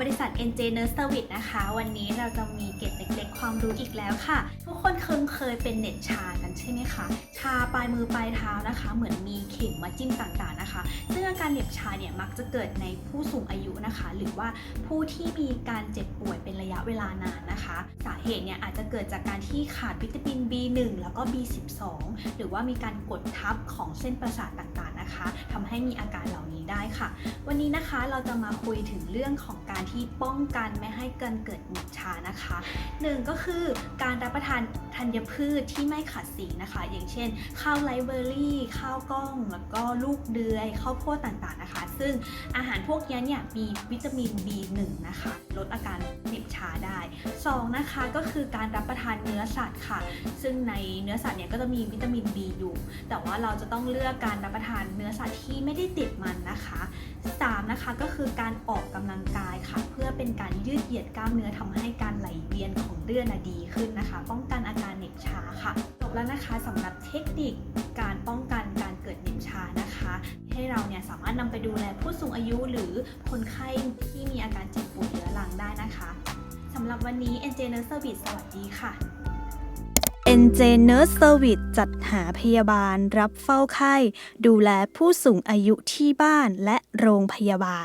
บริษัท NJ Nurse Service นะคะ วันนี้เราจะมีเก็บเล็กๆ ความรู้อีกแล้วค่ะ ทุกคนเคยเคยเป็นเน็ตชากันใช่ไหมคะ ชาปลายมือปลายเท้านะคะ เหมือนมีเข็มมาจิ้มต่างๆนะคะ ซึ่งอาการเหน็บชาเนี่ยมักจะเกิดในผู้สูงอายุนะคะ หรือว่าผู้ที่มีการเจ็บป่วย ระยะเวลานานนะคะ สาเหตุเนี่ยอาจจะเกิดจากการที่ขาดวิตามิน B1 แล้วก็ B12 หรือว่ามีการกดทับของเส้นประสาทต่างๆนะคะทำให้มีอาการเหล่านี้ได้ค่ะ วันนี้นะคะเราจะมาคุยถึงเรื่องของการที่ป้องกันไม่ให้เกินเกิดหน็บชานะคะหนึ่งก็คือการรับประทานธัญพืชที่ไม่ขัดสีนะคะ อย่างเช่น ข้าวไรซ์เบอร์รี่ข้าวกล้อง แล้วก็ลูกเดือยข้าวโพดต่างๆนะคะ ซึ่งอาหารพวกนี้เนี่ยมีวิตามิน B1 นะคะ 2 นะคะก็คือการรับประทานเนื้อสัตว์ค่ะ ซึ่งในเนื้อสัตว์เนี่ยก็จะมีวิตามิน B อยู่ แต่ว่าเราจะต้องเลือกการรับประทานเนื้อสัตว์ที่ไม่ได้ติดมันนะคะ 3 นะคะก็คือการออกกำลังกายค่ะ เพื่อเป็นการยืดเหยียดกล้ามเนื้อทำให้การไหลเวียนของเลือดดีขึ้นนะคะ ป้องกันอาการเหน็บชาค่ะจบแล้วนะคะสำหรับเทคนิคการป้องกันการเกิดเหน็บชานะคะ ให้เราเนี่ยสามารถนำไปดูแลผู้สูงอายุหรือคนไข้ที่มี วันนี้ NJ Nurse Service สวัสดีค่ะ NJ Nurse Service จัดหาพยาบาลรับเฝ้าไข้ ดูแลผู้สูงอายุที่บ้านและโรงพยาบาล